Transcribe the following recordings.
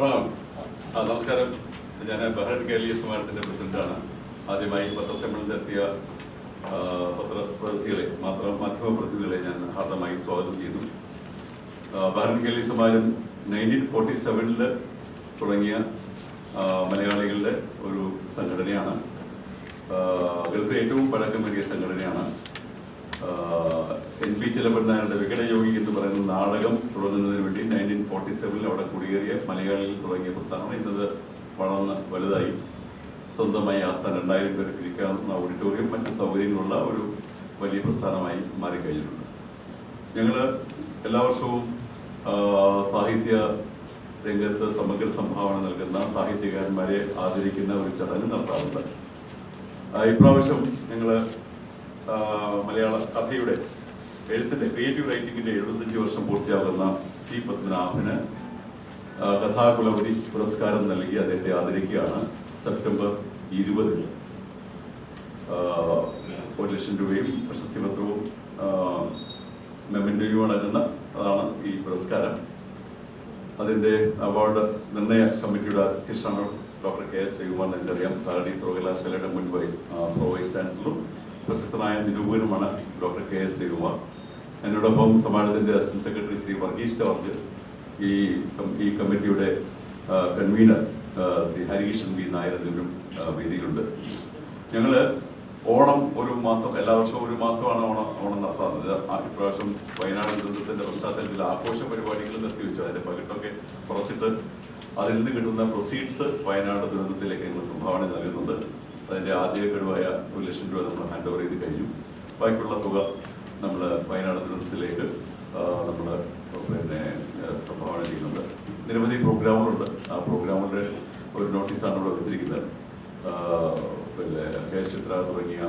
ആ നമസ്കാരം. ഞാൻ ബഹ്റൈൻ കേരളീയ സമാജത്തിന്റെ പ്രസിഡന്റാണ്. ആദ്യമായി ആ, പത്രപ്രതിനിധികളെ മാത്രം മാധ്യമ ഞാൻ ഹാർദമായി സ്വാഗതം ചെയ്യുന്നു. ബഹ്റൈൻ കേരളീയ സമാജം നയന്റീൻ ഫോർട്ടി സെവനിൽ തുടങ്ങിയ മലയാളികളുടെ ഒരു സംഘടനയാണ്. ആ, ഗൾഫിലെ ഏറ്റവും പഴക്കമേറിയ സംഘടനയാണ്. എൻ പി ചിലമ്പനാരുടെ വികടയോഗി എന്ന് പറയുന്ന നാടകം തുടങ്ങുന്നതിന് വേണ്ടി നയന്റീൻ ഫോർട്ടി സെവനിൽ അവിടെ കുടിയേറിയ മലയാളിയിൽ തുടങ്ങിയ പ്രസ്ഥാനം ഇന്നത് വളർന്ന് വലുതായി. സ്വന്തമായി ആസ്ഥാനം രണ്ടായിരം പേർ ഇരിക്കാവുന്ന ഓഡിറ്റോറിയം മറ്റ് സൗകര്യങ്ങളുള്ള ഒരു വലിയ പ്രസ്ഥാനമായി മാറിക്കഴിഞ്ഞിട്ടുണ്ട്. ഞങ്ങൾ എല്ലാ വർഷവും സാഹിത്യ രംഗത്ത് സമഗ്ര സംഭാവന നൽകുന്ന സാഹിത്യകാരന്മാരെ ആദരിക്കുന്ന ഒരു ചടങ്ങ് നടത്താറുണ്ട്. ഇപ്രാവശ്യം ഞങ്ങൾ മലയാള കഥയുടെ എഴുത്തിന്റെ ക്രിയേറ്റീവ് റൈറ്റിംഗിന്റെ എഴുപത്തഞ്ച് വർഷം പൂർത്തിയാകുന്ന ടി പത്മനാഭന് കഥാകുലവതി പുരസ്കാരം നൽകി അദ്ദേഹത്തെ ആദരിക്കുകയാണ് സെപ്റ്റംബർ ഇരുപതിന്. ഒരു ലക്ഷം രൂപയും പ്രശസ്തി പത്രവും മെമ്മന്റോയും അടങ്ങുന്ന അതാണ് ഈ പുരസ്കാരം. അതിന്റെ അവാർഡ് നിർണയ കമ്മിറ്റിയുടെ അധ്യക്ഷനാണ് ഡോക്ടർ കെ എസ് ശ്രീകുമാർ. എനിക്കറിയാം കാലടി സർവകലാശാലയുടെ മുൻപ് പ്രോ വൈസ് ചാൻസലറും പ്രശസ്തനായ നിരൂപകനുമാണ് ഡോക്ടർ കെ എസ് ശ്രീകുമാർ. എന്നോടൊപ്പം സമാജത്തിന്റെ assistant secretary Shri Varghese George ഈ ഈ കമ്മിറ്റിയുടെ കൺവീനർ ശ്രീ ഹരികൃഷ്ണൻ വി. നായർ എന്നിവരും വേദിയിലുണ്ട്. ഞങ്ങൾ ഓണം ഒരു മാസം എല്ലാ വർഷവും ഒരു മാസമാണ് ഓണം ഓണം നടത്താറുള്ളത്. ഇപ്രാവശ്യം വയനാട് ദുരന്തത്തിന്റെ പശ്ചാത്തലത്തിൽ ആഘോഷ പരിപാടികൾ നിർത്തിവെച്ചു. അതിന്റെ പകിട്ടൊക്കെ കുറച്ചിട്ട് അതിൽ നിന്ന് കിട്ടുന്ന പ്രൊസീഡ്സ് വയനാട് ദുരന്തത്തിലേക്ക് ഞങ്ങൾ സംഭാവന നൽകുന്നുണ്ട്. അതിന്റെ ആദ്യ ഗഡുവായ ഒരു ലക്ഷം രൂപ നമ്മൾ ഹാൻഡ് ഓവർ ചെയ്ത് കഴിഞ്ഞു. ബാക്കിയുള്ള തുക നമ്മൾ വയനാട് ദുരന്തത്തിലേക്ക് നമ്മൾ പിന്നെ സംഭാവന ചെയ്യുന്നുണ്ട്. നിരവധി പ്രോഗ്രാമുകളുണ്ട്. ആ പ്രോഗ്രാമുകളുടെ ഒരു നോട്ടീസാണ് ഇവിടെ വെച്ചിരിക്കുന്നത്. പിന്നെ കെ ചിത്ര തുടങ്ങിയ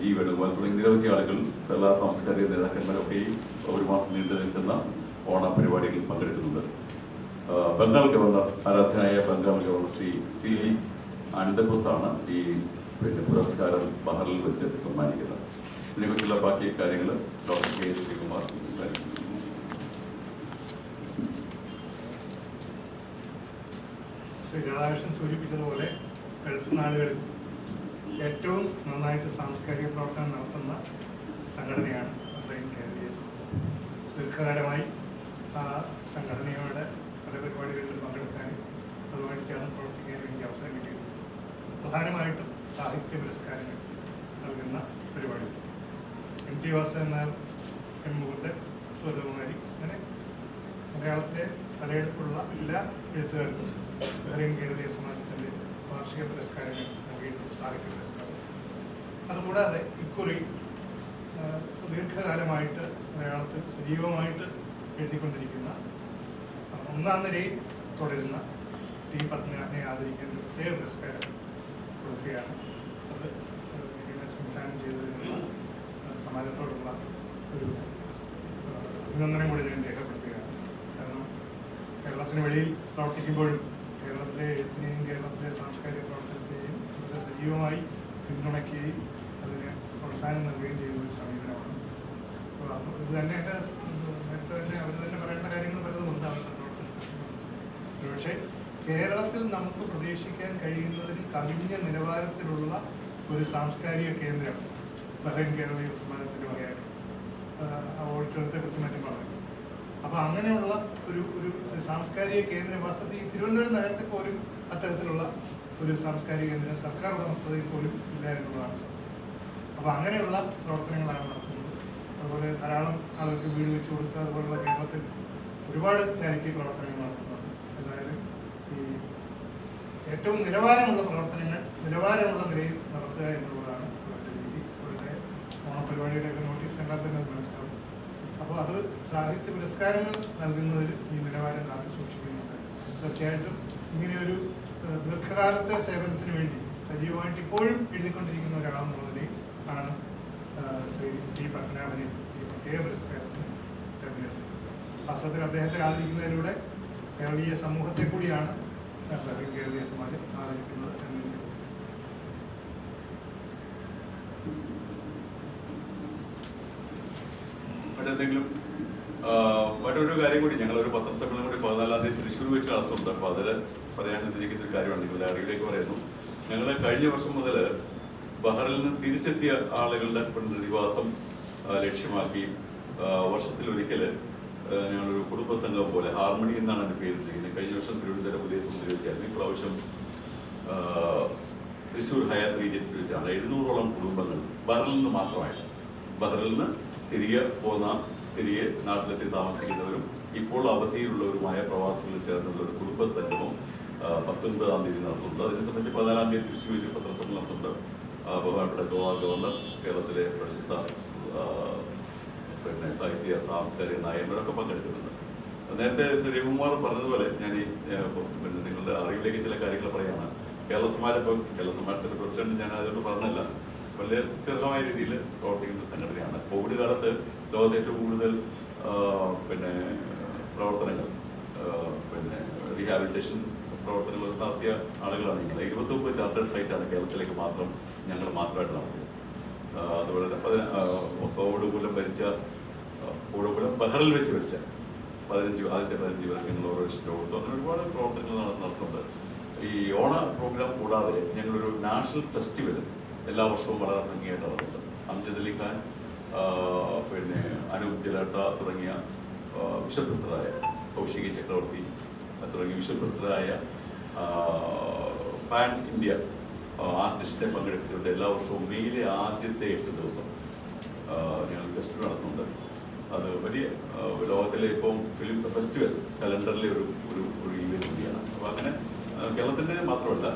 ജി വേണുഗോപാൽ തുടങ്ങിയ നിരവധി ആളുകൾ എല്ലാ സാംസ്കാരിക നേതാക്കന്മാരൊക്കെ ഒരു മാസം നീണ്ടു നിൽക്കുന്ന ഓണ പരിപാടികളിൽ പങ്കെടുക്കുന്നുണ്ട് ബംഗാൾ ഗവർണർ ആരാധനായ ബംഗാൾ ഗവർണർ ശ്രീ സി ആണ് ഈ പിന്നെ പുരസ്കാരം ബഹറിൽ വെച്ച് സമ്മാനിക്കുന്നത്. ഇതിനെക്കുറിച്ചുള്ള ബാക്കി കാര്യങ്ങൾ doctor K S Sreekumar Shri Radhakrishnan സൂചിപ്പിച്ചതുപോലെ ഗൾഫ് നാടുകളിൽ ഏറ്റവും നന്നായിട്ട് സാംസ്കാരിക പ്രവർത്തനം നടത്തുന്ന സംഘടനയാണ് ബഹ്റൈൻ കേരളീയ സംഘം ദീർഘകാലമായി ആ സംഘടനയുടെ പല പരിപാടികളിൽ പങ്കെടുക്കാനും അതുമായി ചേർന്ന് പ്രവർത്തിക്കാനും എനിക്ക് അവസരം കിട്ടിയിട്ടുണ്ട്. പ്രധാനമായിട്ടും സാഹിത്യ പുരസ്കാരങ്ങൾ നൽകുന്ന പരിപാടികൾ. M T Vasudevan Swathakumari M Mukundan Sugathakumari അങ്ങനെ മലയാളത്തിലെ തലയെടുപ്പുള്ള എല്ലാ എഴുത്തുകാർക്കും ബഹ്റൈൻ കേരളീയ സമാജത്തിന്റെ വാർഷിക പുരസ്കാരങ്ങൾ നൽകിയിട്ടുണ്ട് സാഹിത്യ പുരസ്കാരം. അതുകൂടാതെ ഇക്കുറി സുദീർഘകാലമായിട്ട് ദീർഘകാലമായിട്ട് മലയാളത്തിൽ സജീവമായിട്ട് എഴുതിക്കൊണ്ടിരിക്കുന്ന ഒന്നാം നിരയിൽ തുടരുന്ന ടി പത്മനാഭനെ ആദരിക്കാൻ പ്രത്യേക പുരസ്കാരം കൊടുക്കുകയാണ്. അത് സംവിധാനം ചെയ്തതിനുള്ള ആ, സമാജത്തോടുള്ള ഒരു ആ, അഭിനന്ദനം കൂടി ഞാൻ രേഖപ്പെടുത്തുകയാണ്. കാരണം കേരളത്തിന് വെളിയിൽ പ്രവർത്തിക്കുമ്പോഴും കേരളത്തിലെ എഴുത്തിനെയും കേരളത്തിലെ സാംസ്കാരിക പ്രവർത്തനത്തെയും വളരെ സജീവമായി പിന്തുണയ്ക്കുകയും അതിന് പ്രോത്സാഹനം നൽകുകയും ചെയ്യുന്ന ഒരു സമീപനമാണ് അപ്പോൾ ഇത് തന്നെ എന്റെ നേരത്തെ തന്നെ അവർ തന്നെ പറയേണ്ട കാര്യങ്ങൾ പലതും ഉണ്ടാവുന്നുണ്ട് പക്ഷേ കേരളത്തിൽ നമുക്ക് പ്രതീക്ഷിക്കാൻ കഴിയുന്നതിന് കവിഞ്ഞ നിലവാരത്തിലുള്ള ഒരു സാംസ്കാരിക കേന്ദ്രം ബഹ്റൈൻ കേരളീയ സമാജത്തിന്റെ വകയാണ് ഓഡിറ്റോറിയത്തെ കുറിച്ച് മറ്റും പറഞ്ഞു അപ്പൊ അങ്ങനെയുള്ള ഒരു ഒരു സാംസ്കാരിക കേന്ദ്ര വസതി തിരുവനന്തപുരം നഗരത്തിൽ പോലും അത്തരത്തിലുള്ള ഒരു സാംസ്കാരിക കേന്ദ്രം സർക്കാർ ഉടമസ്ഥതയിൽ പോലും ഇല്ല എന്നുള്ളതാണ് സത്യം അപ്പൊ അങ്ങനെയുള്ള പ്രവർത്തനങ്ങളാണ് നടത്തുന്നത്. അതുപോലെ ധാരാളം ആളുകൾക്ക് വീട് വെച്ച് കൊടുക്കുക അതുപോലുള്ള കേരളത്തിൽ ഒരുപാട് ചാരിറ്റി പ്രവർത്തനങ്ങൾ നടത്തുന്നുണ്ട്. ഏതായാലും ഈ ഏറ്റവും നിലവാരമുള്ള പ്രവർത്തനങ്ങൾ നിലവാരമുള്ള നിലയിൽ നടത്തുക എന്നുള്ളതാണ് അവരുടെ രീതി. അവരുടെ ഓണപരിപാടിയുടെയൊക്കെ കണ്ടാൽ തന്നെ മനസ്സിലാവും. അപ്പോൾ അത് സാഹിത്യ പുരസ്കാരങ്ങൾ നൽകുന്നതിൽ ഈ നിലവാരം കാത്തു സൂക്ഷിക്കുന്നുണ്ട്. തീർച്ചയായിട്ടും ഇങ്ങനെയൊരു ദീർഘകാലത്തെ സേവനത്തിന് വേണ്ടി സജീവമായിട്ട് ഇപ്പോഴും എഴുതിക്കൊണ്ടിരിക്കുന്ന ഒരാളെന്നുള്ളതിനെ ആണ് ശ്രീ ടി പത്മനാഭനെ ഈ പ്രത്യേക പുരസ്കാരത്തിന് തെരഞ്ഞെടുത്തത് വാസ്തവത്തിൽ അദ്ദേഹത്തെ ആദരിക്കുന്നതിലൂടെ കേരളീയ സമൂഹത്തെ കൂടിയാണ് കേരളീയ സമാജം ആദരിക്കുന്നത് എന്ന് മറ്റെന്തെങ്കിലും മറ്റൊരു കാര്യം കൂടി ഞങ്ങൾ ഒരു പത്രസമ്മേളനം കൂടി പതിനാലാം തീയതി തൃശ്ശൂർ വെച്ച് നടത്തുന്നുണ്ട്. അപ്പോൾ അതിൽ പറയാൻ ഇതിരിക്കുന്ന ഒരു കാര്യമാണ് നിങ്ങളുടെ അറിവിലേക്ക് പറയുന്നു. ഞങ്ങൾ കഴിഞ്ഞ വർഷം മുതൽ ബഹറിൽ നിന്ന് തിരിച്ചെത്തിയ ആളുകളുടെ പുനരധിവാസം ലക്ഷ്യമാക്കി വർഷത്തിൽ ആ, ഞങ്ങളൊരു കുടുംബ സംഘം പോലെ ഹാർമണി എന്നാണ് എന്റെ പേരിട്ടിരിക്കുന്നത് കഴിഞ്ഞ വർഷം തിരുവനന്തപുരം സമുദ്രം വെച്ചായിരുന്നു. ഇപ്രാവശ്യം തൃശ്ശൂർ ഹയാത്ത് റീജൻസിൽ വെച്ചാണ്. എഴുന്നൂറോളം കുടുംബങ്ങൾ ബഹറിൽ നിന്ന് മാത്രമായിട്ട്. ബഹറിൽ നിന്ന് തിരികെ പോന്ന തിരികെ നാട്ടിലെത്തി താമസിക്കുന്നവരും ഇപ്പോൾ അവധിയിലുള്ളവരുമായ പ്രവാസികൾ ചേർന്നുള്ള ഒരു കുടുംബ സംഗമം പത്തൊൻപതാം തീയതി നടത്തുന്നുണ്ട്. അതിനെ സംബന്ധിച്ച് പതിനാലാം തീയതി തിരിച്ചു വെച്ച് പത്രസമ്മേളനം നടത്തുന്നുണ്ട്. ബഹുമാനപ്പെട്ട ഗോവാ ഗവർണർ കേരളത്തിലെ പ്രശസ്ത പിന്നെ സാഹിത്യ സാംസ്കാരിക നായകന്മാരൊക്കെ പങ്കെടുക്കുന്നുണ്ട്. നേരത്തെ ശ്രീ പറഞ്ഞതുപോലെ ഞാൻ ഈ പിന്നെ നിങ്ങളുടെ അറിവിലേക്ക് ചില കാര്യങ്ങൾ പറയാണ് കേരള ഇപ്പം കേരള സമാജത്തിന്റെ പ്രസിഡന്റ് ഞാൻ അതുകൊണ്ട് പറഞ്ഞല്ല. വളരെ സുസ്ഥിരമായ രീതിയിൽ പ്രവർത്തിക്കുന്ന സംഘടനയാണ്. കോവിഡ് കാലത്ത് ലോകത്ത് ഏറ്റവും കൂടുതൽ പിന്നെ പ്രവർത്തനങ്ങൾ പിന്നെ റീഹാബിലിറ്റേഷൻ പ്രവർത്തനങ്ങൾ നടത്തിയ ആളുകളാണ് ഞങ്ങൾ. ഇരുപത്തൊമ്പത് ചാർട്ടേഡ് ഫ്ലൈറ്റാണ് കേരളത്തിലേക്ക് മാത്രം ഞങ്ങൾ മാത്രമായിട്ട് നടത്തിയത്. അതുപോലെ തന്നെ പതിന ആ, കോവിഡ് കുലം ഭരിച്ച ഓടുകൂലം ബഹറിൽ വെച്ച് ഭരിച്ച പതിനഞ്ച് ആദ്യത്തെ പതിനഞ്ച് പേർക്ക് ഞങ്ങൾ ഓരോ ലക്ഷം കൊടുത്തു അങ്ങനെ ഒരുപാട് പ്രവർത്തനങ്ങൾ നടത്തുന്നുണ്ട്. ഈ ഓണ പ്രോഗ്രാം കൂടാതെ ഞങ്ങളൊരു നാഷണൽ ഫെസ്റ്റിവൽ എല്ലാ വർഷവും വളരെ ഭംഗിയായിട്ട് നടത്തുന്നുണ്ട് അംജദ് ഖാൻ പിന്നെ അനൂപ് ജലാട്ട തുടങ്ങിയ വിശ്വപ്രസിദ്ധരായ കൗശികി ചക്രവർത്തി തുടങ്ങിയ വിശ്വപ്രസിദ്ധരായ പാൻ ഇന്ത്യ ആർട്ടിസ്റ്റിനെ പങ്കെടുത്തിട്ടുണ്ട്. എല്ലാ വർഷവും മെയിലെ ആദ്യത്തെ എട്ട് ദിവസം ഞങ്ങൾ ഫെസ്റ്റിവൽ നടത്തുന്നുണ്ട്. അത് വലിയ ലോകത്തിലെ ഇപ്പം ഫിലിം ഫെസ്റ്റിവൽ കലണ്ടറിലെ ഒരു ഒരു ഒരു കൂടിയാണ് അപ്പോൾ അങ്ങനെ കേരളത്തിന്റെ മാത്രമല്ല